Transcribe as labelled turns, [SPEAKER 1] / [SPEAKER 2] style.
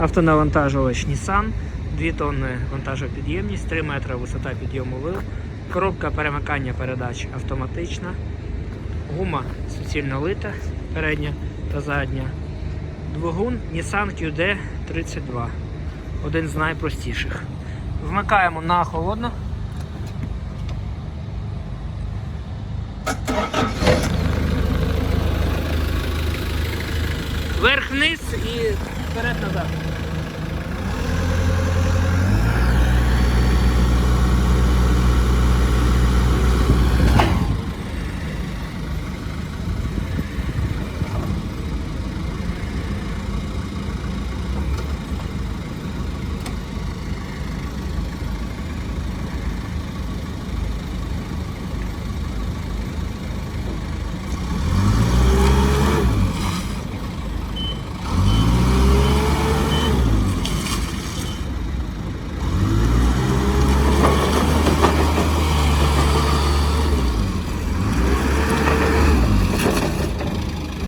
[SPEAKER 1] Автонавантажувач Nissan, 2 тонни вантажопідємність, 3 метри висота підйому вил, коробка перемикання передач автоматична, гума суцільно лита, передня та задня. Двигун Nissan QD32. Один з найпростіших. Вмикаємо на холодно. Вверх-вниз і вперед-назад.